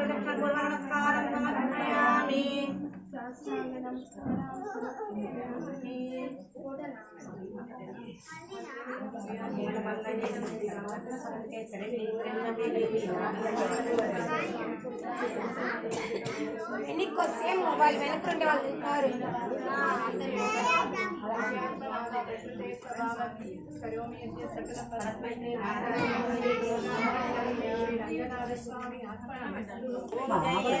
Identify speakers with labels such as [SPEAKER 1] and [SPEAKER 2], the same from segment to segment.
[SPEAKER 1] इति आत्मप्रदक्षिणपूर्वनमस्कारं समर्पयामि
[SPEAKER 2] ఎన్నికి వస్తే మొబైల్ వెనక్కుండే వాళ్ళు ఉన్నారు
[SPEAKER 1] महाबली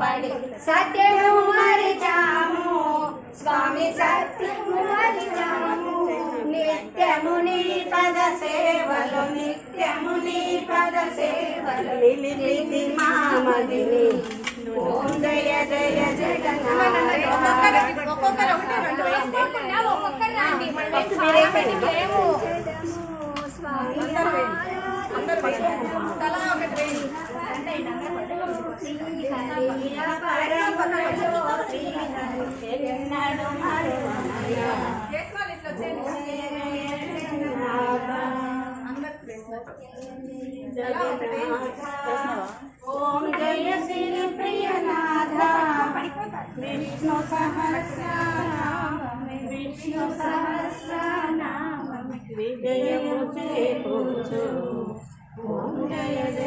[SPEAKER 1] పడి సత్యము మరిచాము. స్వామి సత్యము మరిచాము. నిత్యము నీ పద సేవలు నిత్యము నీ పద సేవలు. నిలిచి మామదిని. ఓం జయ జయ జగన్నాథ ఓం జయ శ్రీ ప్రియనాథ విష్ణు సహస్రనామ విష్ణు సహస్రనామ విజయము చేకూర్చు ఓం జయ జయ జగన్నాథ